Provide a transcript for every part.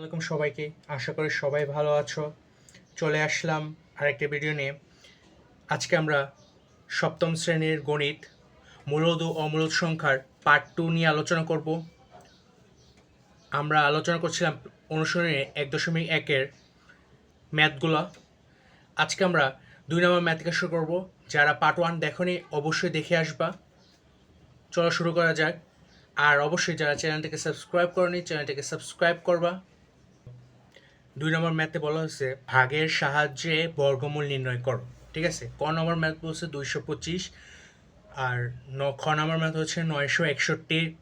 Welcome সবাইকে। আশা করি সবাই ভালো আছো। চলে আসলাম আরেকটা ভিডিও নিয়ে। আজকে আমরা সপ্তম শ্রেণির গণিত, মূলদ ও অমূলদ সংখ্যার পার্ট টু নিয়ে আলোচনা করব। আমরা আলোচনা করছিলাম অনুসরণে এক দশমিক একের ম্যাথগুলো। আজকে আমরা দুই নম্বর ম্যাথ থেকে শুরু করব। যারা পার্ট ওয়ান দেখনি, অবশ্যই দেখে আসবা। চলো শুরু করা যাক। আর অবশ্যই যারা চ্যানেলটিকে সাবস্ক্রাইব করনি, চ্যানেলটিকে সাবস্ক্রাইব করবা। দুই নম্বর ম্যাথে বলা হয়েছে, ভাগের সাহায্যে বর্গমূল নির্ণয় করো। ঠিক আছে? ক নম্বর ম্যাথ বলছে দুইশো পঁচিশ, আর ন, খ নম্বর ম্যাথ হচ্ছে নয়শো একষট্টি,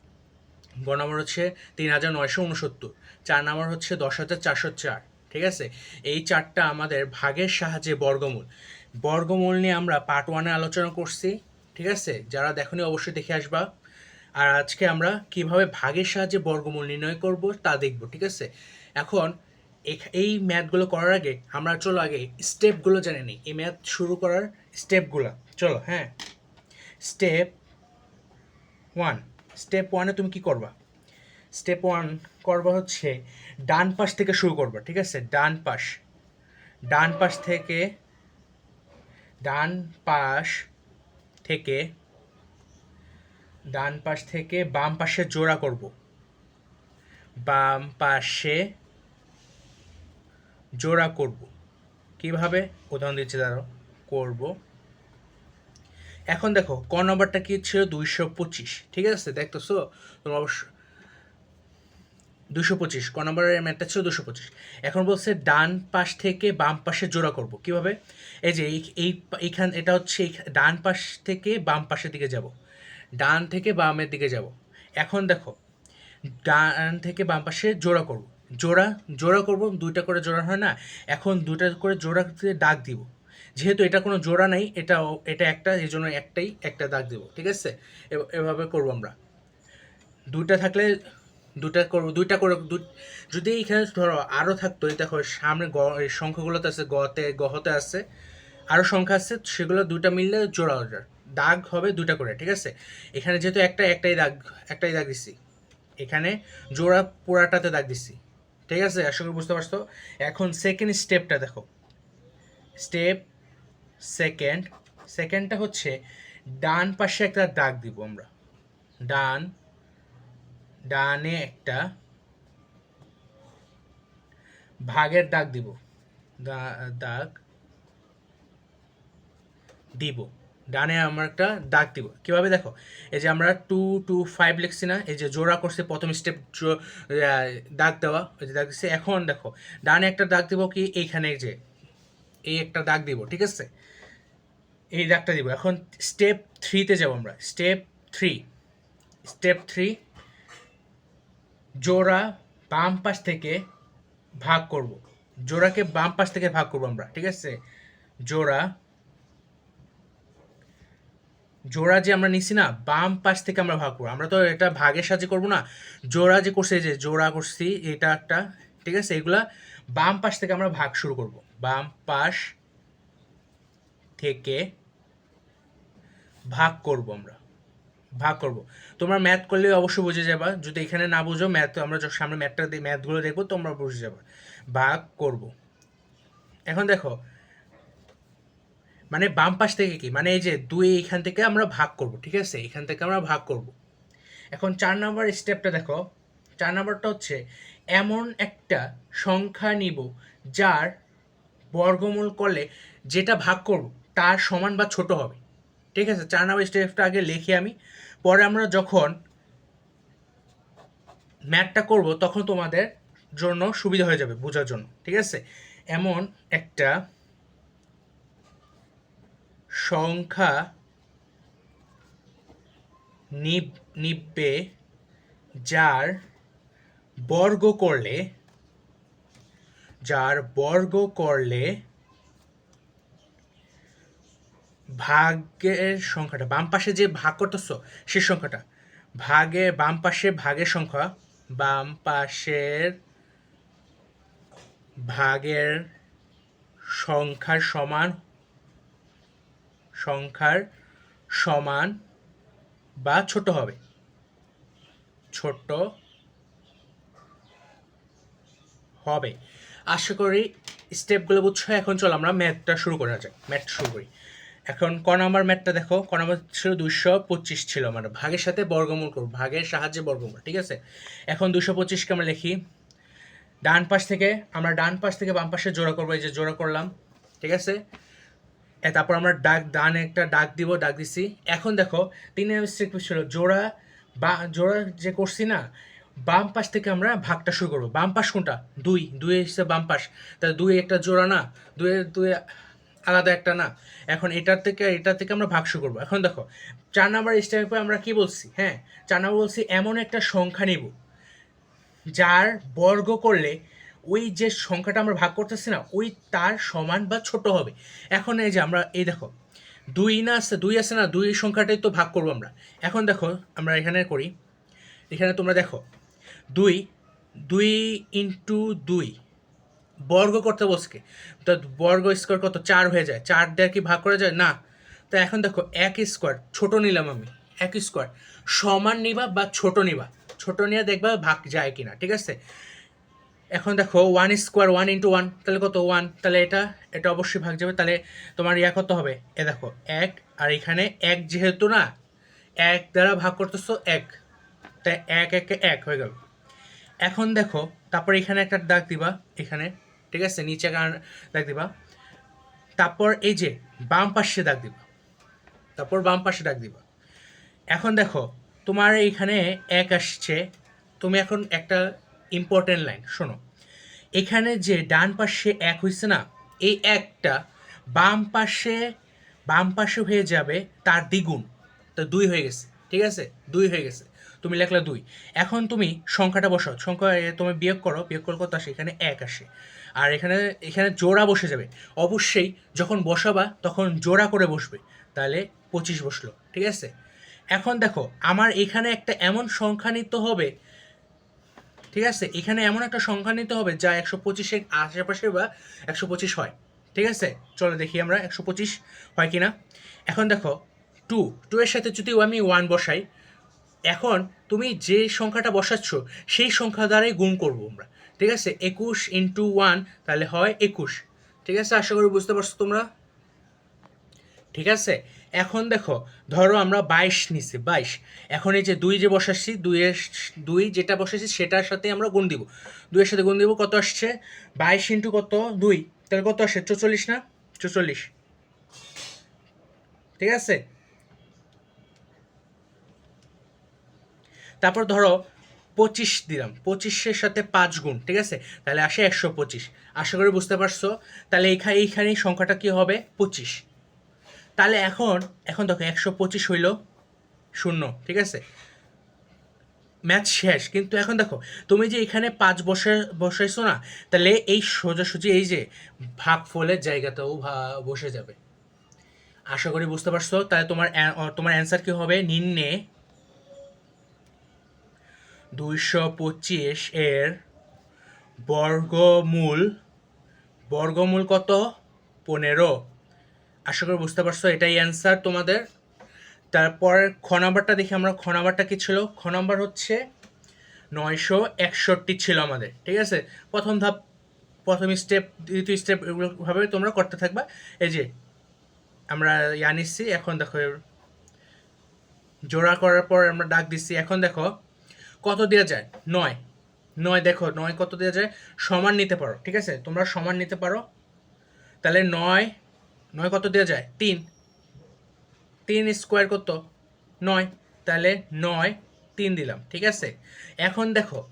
গ নম্বর হচ্ছে তিন হাজার নয়শো উনসত্তর, চার নম্বর হচ্ছে দশ হাজার চারশো চার, ঠিক আছে? এই চারটা আমাদের ভাগের সাহায্যে বর্গমূল। বর্গমূল নিয়ে আমরা পার্ট ওয়ানে আলোচনা করছি, ঠিক আছে? যারা দেখনি অবশ্যই দেখে আসবা। আর আজকে আমরা কীভাবে ভাগের সাহায্যে বর্গমূল নির্ণয় করব তা দেখব, ঠিক আছে? এখন এখ- এই ম্যাথগুলো করার আগে আমরা চলো আগে স্টেপগুলো জেনে নিই। এই ম্যাথ শুরু করার স্টেপগুলো। চলো হ্যাঁ? Step one. স্টেপ ওয়ানে তুমি কি করবা? স্টেপ ওয়ান করবা হচ্ছে ডান পাশ থেকে শুরু করবা, ঠিক আছে? ডান পাশ। ডান পাশ থেকে, ডান পাশ থেকে, ডান পাশ থেকে বাম পাশে জোড়া করব। বাম পাশে জোড়া করব। কীভাবে? উদাহরণ দিচ্ছি দাঁড়ো করব। এখন দেখো, ক নম্বরটা কি ছিল? দুইশো পঁচিশ। ঠিক আছে? দেখতেছো? তোমরা অবশ্য দুশো পঁচিশ। ক নম্বরের ম্যাথটা ছিল দুশো পঁচিশ। এখন বলছে ডান পাশ থেকে বাম পাশে জোড়া করব। কীভাবে? এই যে এই- এই এইখান এটা হচ্ছে ডান পাশ থেকে বাম পাশের দিকে যাব। ডান থেকে বামের দিকে যাব। এখন দেখো, ডান থেকে বাম পাশে জোড়া করব। জোড়া জোড়া করব, দুইটা করে জোড়া হয় না। এখন দুইটা করে জোড়া দাগ দিব। যেহেতু এটা কোনো জোড়া নাই, এটা এটা একটা, এই জন্য একটাই, একটা দাগ দিব, ঠিক আছে? এভাবে করব আমরা। দুইটা থাকলে দুটা করব, দুইটা করে যদি এখানে ধরো আরও থাকতো দেখো সামনে গ সংখ্যাগুলোতে আছে, গতে, গহতে আছে আরও সংখ্যা আছে, সেগুলো দুইটা মিললে জোড়া অর্ডার দাগ হবে দুইটা করে, ঠিক আছে? এখানে যেহেতু একটা, একটাই দাগ একটাই দাগ দিছি। এখানে জোড়া পোড়াটাতে দাগ দিছি। ঠিক আছে, আশা করি বুঝতে পারছ। এখন সেকেন্ড স্টেপটা দেখো। স্টেপ সেকেন্ড সেকেন্ডটা হচ্ছে ডান পাশে একটা দাগ দিব আমরা। ডান, ডানে একটা ভাগের দাগ দিব। দাগ দিব। ডানে আমরা একটা দাগ দিব। কীভাবে দেখো? এই যে আমরা টু টু ফাইভ লিখছি না, এই যে জোড়া করছে, প্রথম স্টেপ দাগ দেওয়া ওই যে দাগ দিচ্ছে এখন দেখো, ডানে একটা দাগ দিব কি? এইখানে যে, এই একটা দাগ দিব, ঠিক আছে? এই দাগটা দিব। এখন স্টেপ থ্রিতে যাব আমরা। স্টেপ থ্রি স্টেপ থ্রি জোড়া বাম পাশ থেকে ভাগ করব। জোড়াকে বাম পাশ থেকে ভাগ করব আমরা, ঠিক আছে? জোড়া জোড়া যে আমরা নিছি না, বাম পাশ থেকে আমরা ভাগ করব। আমরা তো এটা ভাগের সাহায্যে করব না, জোড়া যে করছে যে জোড়া করছি, এটা একটা, ঠিক আছে? এগুলা বাম পাশ থেকে আমরা ভাগ শুরু করব। বাম পাশ থেকে ভাগ করব আমরা, ভাগ করব। তোমরা ম্যাথ করলে অবশ্যই বুঝে যাবা। যদি এখানে না বুঝো ম্যাথ আমরা যখন সামনে ম্যাথটা ম্যাথগুলো দেখব, তোমরা বুঝে যাবে। ভাগ করব। এখন দেখো মানে বাম পাশ থেকে কি? মানে এই যে দুই এখান থেকে আমরা ভাগ করব, ঠিক আছে? এখান থেকে আমরা ভাগ করব। এখন চার নম্বর স্টেপটা দেখো। চার নম্বরটা হচ্ছে এমন একটা সংখ্যা নিব যার বর্গমূল করলে যেটা ভাগ করব তার সমান বা ছোট হবে। ঠিক আছে? চার নম্বর স্টেপটা আগে লিখি আমি। পরে আমরা যখন ম্যাথটা করব তখন তোমাদের জন্য সুবিধা হয়ে যাবে বোঝার জন্য। ঠিক আছে? এমন একটা সংখ্যা নিব নিববে যার বর্গ করলে, যার বর্গ করলে ভাগের সংখ্যাটা, বাম পাশে যে ভাগ করতেছো সে সংখ্যাটা, ভাগে, বাম পাশে ভাগের সংখ্যা, বাম পাশের ভাগের সংখ্যার সমান সংখ্যার সমান বা ছোট হবে। ছোট হবে। আশা করি স্টেপগুলো বুঝছ? এখন চলো আমরা ম্যাথটা শুরু করা যাক। ম্যাথ শুরু করি। এখন ক নাম্বার ম্যাথটা দেখো। ক নাম্বার ছিল দুশো পঁচিশ ছিল আমার। ভাগের সাথে বর্গমূল করব। ভাগের সাহায্যে বর্গমূল, ঠিক আছে? এখন দুশো পঁচিশকে আমরা লিখি। ডান পাশ থেকে, আমরা ডান পাশ থেকে বাম পাশে জোড়া করব। এই যে জোড়া করলাম, ঠিক আছে? তারপর আমরা ডাক, ডানে একটা ডাক দিব, ডাক দিছি। এখন দেখো, তিন স্টেপ ছিল জোড়া, বা, জোড়া যে করছি না, বাম পাশ থেকে আমরা ভাগটা শুরু করব। বাম পাশ কোনটা? দুই। দুই এসছে বাম পাশ। তাহলে দুই একটা জোড়া না, দুই দুই আলাদা একটা না। এখন এটার থেকে এটার থেকে আমরা ভাগ শুরু করব। এখন দেখো, চার নাম্বার স্টেপে আমরা কি বলছি? হ্যাঁ চার নাম্বার বলছি এমন একটা সংখ্যা নিব, যার বর্গ করলে ওই যে সংখ্যাটা আমরা ভাগ করতেছি না, ওই তার সমান বা ছোট হবে। এখন এই যে আমরা, এই দেখো, দুই না আছে, দুই আছে না, দুই সংখ্যাটাই তো ভাগ করব আমরা। এখন দেখো, আমরা এখানে করি, এখানে তোমরা দেখো, দুই দুই ইন্টু দুই, বর্গ করতে বসকে, তো বর্গ স্কোয়ার কত? চার হয়ে যায়। চার দিয়ে কি ভাগ করা যায়? না। তো এখন দেখো, এক স্কোয়ার, ছোট নিলাম আমি, এক স্কোয়ার, সমান নিবা বা ছোট নিবা, ছোট নিয়ে দেখবা ভাগ যায় কিনা, ঠিক আছে? এখন দেখো one square one into one তাহলে কত? ওয়ান তাহলে এটা এটা অবশ্যই ভাগ যাবে। তাহলে তোমার ইয়া কত হবে? এ দেখো, এক, আর এখানে এক যেহেতু না, এক দ্বারা ভাগ করতেছো এক। তাই এক, একে এক হয়ে গেল। এখন দেখো, তারপর এখানে একটা দাগ দিবা, এখানে, ঠিক আছে? নিচে কার- দাগ দিবা। তারপর এই যে, বাম পাশে দাগ দিবা। তারপর বাম পাশে দাগ দিবা। এখন দেখো, তোমার এইখানে এক আসছে, তুমি এখন একটা ইম্পর্টেন্ট লাইন শোনো। এখানে যে ডান পাশে এক হয়েছে না, এই একটা বাম পাশে বাম পাশে হয়ে যাবে তার দ্বিগুণ। তো দুই হয়ে গেছে, ঠিক আছে? দুই হয়ে গেছে। তুমি লেখলে দুই। এখন তুমি সংখ্যাটা বসাও। সংখ্যা তুমি বিয়োগ করো, বিয়োগ করলে কত আসে? এখানে এক আসে। আর এখানে এখানে জোড়া বসে যাবে। অবশ্যই যখন বসাবা, তখন জোড়া করে বসবে। তাহলে পঁচিশ বসল, ঠিক আছে? এখন দেখো, আমার এখানে একটা এমন সংখ্যা নিতে হবে ঠিক আছে? এখানে এমন একটা সংখ্যা নিতে হবে যা একশো পঁচিশের আশেপাশে বা একশো পঁচিশ হয়। ঠিক আছে? চলো দেখি আমরা একশো পঁচিশ হয় কিনা। এখন দেখো টু টু এর সাথে যদি আমি ওয়ান বসাই, এখন তুমি যে সংখ্যাটা বসাচ্ছ, সেই সংখ্যা দ্বারাই গুণ করব আমরা। ঠিক আছে? একুশ ইন্টু ওয়ান তাহলে হয় একুশ। ঠিক আছে? আশা করি বুঝতে পারছ তোমরা? ঠিক আছে? এখন দেখো, ধরো আমরা বাইশ নিছি, বাইশ। এখন এই যে দুই যে বসাচ্ছি, দুইয়ের দুই যেটা বসাচ্ছি সেটার সাথে আমরা গুণ দিব। দুইয়ের সাথে গুণ দিব, কত আসছে? বাইশ ইন্টু কত? দুই। তাহলে কত আসছে চৌচল্লিশ না? চৌচল্লিশ। ঠিক আছে? তারপর ধরো পঁচিশ দিলাম। পঁচিশের সাথে পাঁচ গুণ, ঠিক আছে? তাহলে আসে একশো পঁচিশ। আশা করি বুঝতে পারছ? তাহলে এইখানে এইখানে সংখ্যাটা কি হবে? পঁচিশ। তাহলে এখন এখন দেখো একশো পঁচিশ হইল শূন্য, ঠিক আছে? ম্যাচ শেষ, কিন্তু এখন দেখো, তুমি যে এখানে পাঁচ বসে, বসাইছো না, তাহলে এই সোজাসুজি, এই যে ভাগ ফলের জায়গাতেও বসে যাবে। আশা করি বুঝতে পারছ, তাহলে তোমার তোমার অ্যান্সার কি হবে? নিম্নে দুইশো পঁচিশ এর বর্গমূল বর্গমূল কত? পনেরো। আশা করি বুঝতে পারছ, এটাই অ্যান্সার তোমাদের। তারপর খ নাম্বারটা দেখি আমরা, খ নাম্বারটা কি ছিল? খ নাম্বার হচ্ছে নয়শো একষট্টি ছিল আমাদের, ঠিক আছে? প্রথম ধাপ, প্রথম স্টেপ দ্বিতীয় স্টেপ এগুলোভাবে তোমরা করতে থাকবা। এই যে, আমরা ইয়া নিচ্ছি, এখন দেখো, জোড়া করার পর আমরা ডাক দিচ্ছি, এখন দেখো, কত দেওয়া যায়? নয়। নয় দেখো, নয় কত দেওয়া যায়? সমান নিতে পারো, ঠিক আছে? তোমরা সমান নিতে পারো। তাহলে নয় নয় কত দেওয়া যায়? তিন। তিন স্কোয়ার কত? নয়। তাহলে নয়, তিন দিলাম, ঠিক আছে? এখন দেখো।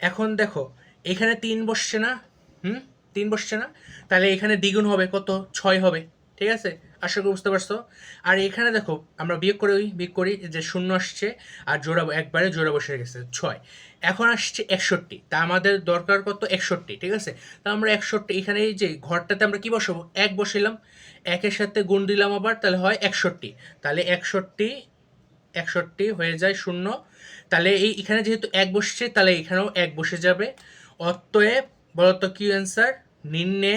এখন দেখো, এখানে তিন বসছে না? হুম? তিন বসছে না? তাহলে এখানে দ্বিগুণ হবে কত? ছয় হবে। ঠিক আছে? আশা করি বুঝতে পারছ? আর এখানে দেখো, আমরা বিয়োগ করে বিয়োগ করি যে শূন্য আসছে, আর জোড়া একবারে জোড়া বসে গেছে, ছয়। এখন আসছে একষট্টি, তা আমাদের দরকার কত? একষট্টি, ঠিক আছে? তা আমরা একষট্টি, এখানে এই যে ঘরটাতে আমরা কি বসাবো? এক বসাইলাম, একের সাথে গুণ দিলাম আবার, তাহলে হয় একষট্টি। তাহলে একষট্টি একষট্টি হয়ে যায় শূন্য। তাহলে এই, এখানে যেহেতু এক বসছে, তাহলে এখানেও এক বসে যাবে। অতএব বলতো কি অ্যান্সার নিম্নে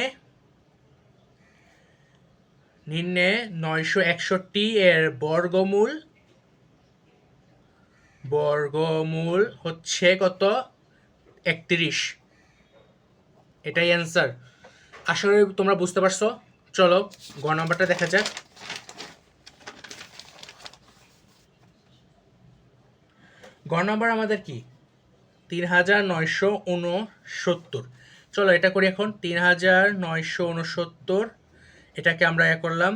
নিম্নে নয়শো একষট্টি এর বর্গমূল। বর্গমূল হচ্ছে কত? একত্রিশ। এটাই অ্যান্সার করি তোমরা বুঝতে পারছ। চলো, গ নম্বরটা দেখা যাক। গ নম্বর আমাদের কি? তিন হাজার নয়শো উনসত্তর। চলো, এটা করি এখন। তিন হাজার নয়শো উনসত্তর এটাকে আমরা এ করলাম,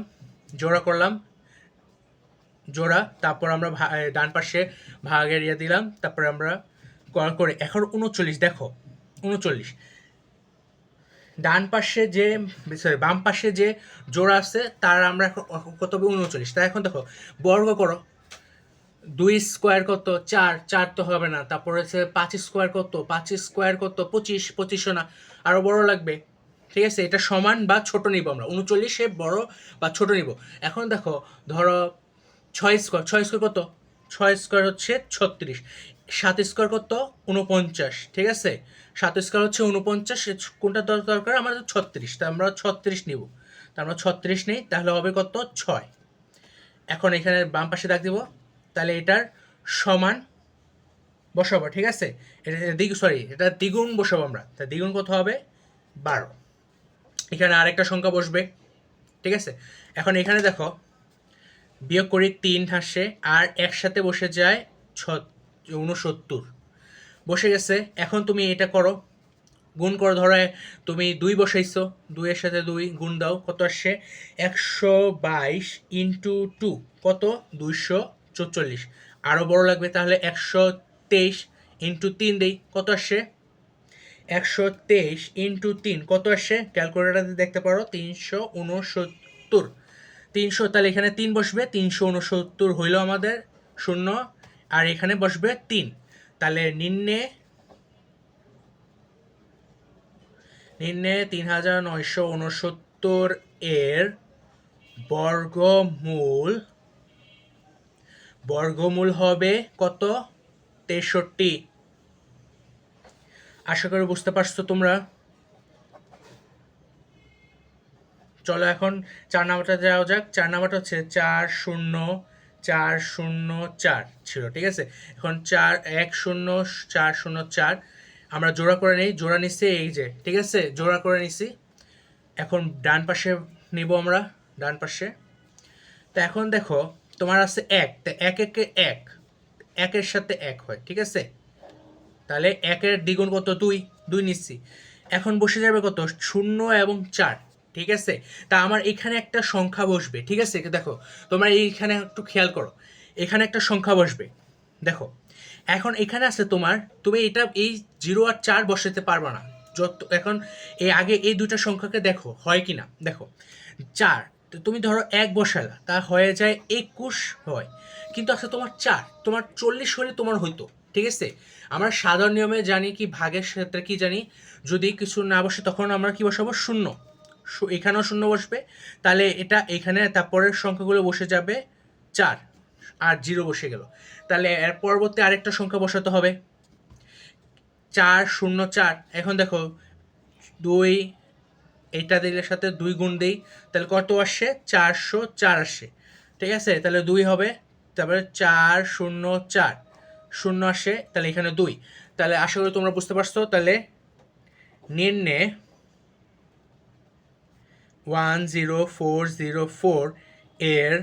জোড়া করলাম, জোড়া, তারপর আমরা ডান পাশে ভাগ এরিয়া দিলাম, তারপরে আমরা করে, এখন উনচল্লিশ, দেখো, উনচল্লিশ। ডান পাশে যে সরি বাম পাশে যে জোড়া আছে, তার আমরা এখন কত উনচল্লিশ। তাই এখন দেখো, বর্গ করো, দুই স্কোয়ার কত? চার চার তো হবে না। তারপরে হচ্ছে পাঁচ স্কোয়ার কত? পাঁচ স্কোয়ার কত? পঁচিশ পঁচিশশো না। আরও বড় লাগবে। ঠিক আছে? এটা সমান বা ছোট নিব আমরা। উনচল্লিশে বড় বা ছোট নিব। এখন দেখো, ধরো ছয় স্কোয়ার ছয় স্কোয়ার কত? ছয় স্কোয়ার হচ্ছে ছত্রিশ। সাত স্কোয়ার কত? উনপঞ্চাশ। ঠিক আছে? সাত স্কোয়ার হচ্ছে উনপঞ্চাশ। কোনটা দর- দরকার আমাদের ছত্রিশ। তা আমরা ছত্রিশ নিব। তা আমরা ছত্রিশ নেই, তাহলে হবে কত? ছয়। এখন এখানে বাম পাশে দাগ দিব। তাহলে এটার সমান বসাবো, ঠিক আছে? এটা দ্বিগ সরি এটা দ্বিগুণ বসাবো আমরা। তা দ্বিগুণ কত হবে? বারো। এখানে আরেকটা সংখ্যা বসবে, ঠিক আছে? এখন এখানে দেখো, বিয়োগ করি তিন হাসে, আর একসাথে বসে যায় ছ উনসত্তর বসে গেছে, এখন তুমি এটা করো, গুণ করো, ধরো তুমি দুই বসাইছো, দুইয়ের সাথে দুই গুণ দাও, কত আসছে? একশো বাইশ ইন্টু টু, কত? দুইশো চৌচল্লিশ। আরও বড় লাগবে তাহলে একশো তেইশ ইন্টু তিন দেই, কত আসছে? একশো তেইশ ইন্টু তিন, কত আসছে ক্যালকুলেটারে দেখতে পারো, তিনশো উনসত্তর। তিনশো, তাহলে এখানে তিন বসবে, তিনশো উনসত্তর হইল আমাদের শূন্য, আর এখানে বসবে তিন। তাহলে নিম্নে নিম্নে তিন হাজার নয়শো উনসত্তর এর বর্গমূল বর্গমূল হবে কত? তেষট্টি। আশা করি বুঝতে পারছ তোমরা। চলো এখন চার নাম্বারটা যাওয়া যাক। চার নাম্বারটা হচ্ছে চার শূন্য চার শূন্য, চার ছিল, ঠিক আছে? এখন চার, এক শূন্য, চার শূন্য, চার। আমরা জোড়া করে নিই, জোড়া নিচ্ছি এই যে, ঠিক আছে? জোড়া করে নিছি এখন ডান পাশে নিব আমরা, ডান পাশে। তো এখন দেখো, তোমার আছে এক, তো এক একে এক, একের সাথে এক হয়, ঠিক আছে? তাহলে একের দ্বিগুণ কত? দুই। দুই নিচ্ছি। এখন বসে যাবে কত? শূন্য এবং চার। ঠিক আছে? তা আমার এখানে একটা সংখ্যা বসবে। ঠিক আছে? দেখো, তোমরা এইখানে একটু খেয়াল করো। এখানে একটা সংখ্যা বসবে। দেখো, এখন এখানে আছে তোমার, তুমি এটা এই জিরো আর চার বসাতে পারবে না। যত, এখন এই আগে এই দুটা সংখ্যাকে দেখো, হয় কি না দেখো, চার, তো তুমি ধরো এক বসালা, তা হয়ে যায় একুশ হয়। কিন্তু আছে তোমার চার, তোমার চল্লিশ হলে তোমার হইতো। ঠিক আছে? আমরা সাধারণ নিয়মে জানি কি ভাগের ক্ষেত্রে কি জানি? যদি কিছু না বসে, তখন আমরা কি বসাবো? শূন্য। এখানেও শূন্য বসবে। তাহলে এটা এখানে, তারপরের সংখ্যাগুলো বসে যাবে চার। আর জিরো বসে গেল। তাহলে এর পরবর্তী আরেকটা সংখ্যা বসাতে হবে। চার শূন্য চার। এখন দেখো, দুই, এটা দিলের সাথে দুই গুণ দিই। তাহলে কত আসছে চারশো চার আসে। ঠিক আছে? তাহলে দুই হবে। তারপরে চার শূন্য চার। শূন্য আসে, তাহলে এখানে দুই। তাহলে আশা করি তোমরা বুঝতে পারছ, তাহলে নিম্নে one zero four zero four এর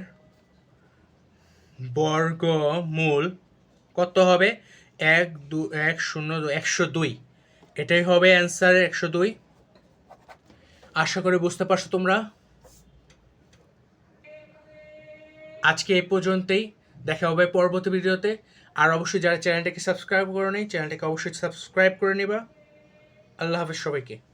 বর্গমূল কত হবে? এক দু, এক শূন্য একশো দুই। এটাই হবে অ্যান্সার, একশো দুই। আশা করি বুঝতে পারছ তোমরা? আজকে এই পর্যন্তই। দেখা হবে পরবর্তী ভিডিওতে। আর অবশ্যই যারা চ্যানেলটাকে সাবস্ক্রাইব করে নেই, চ্যানেলটাকে অবশ্যই সাবস্ক্রাইব করে নেবা। আল্লাহ হাফেজ সবাইকে।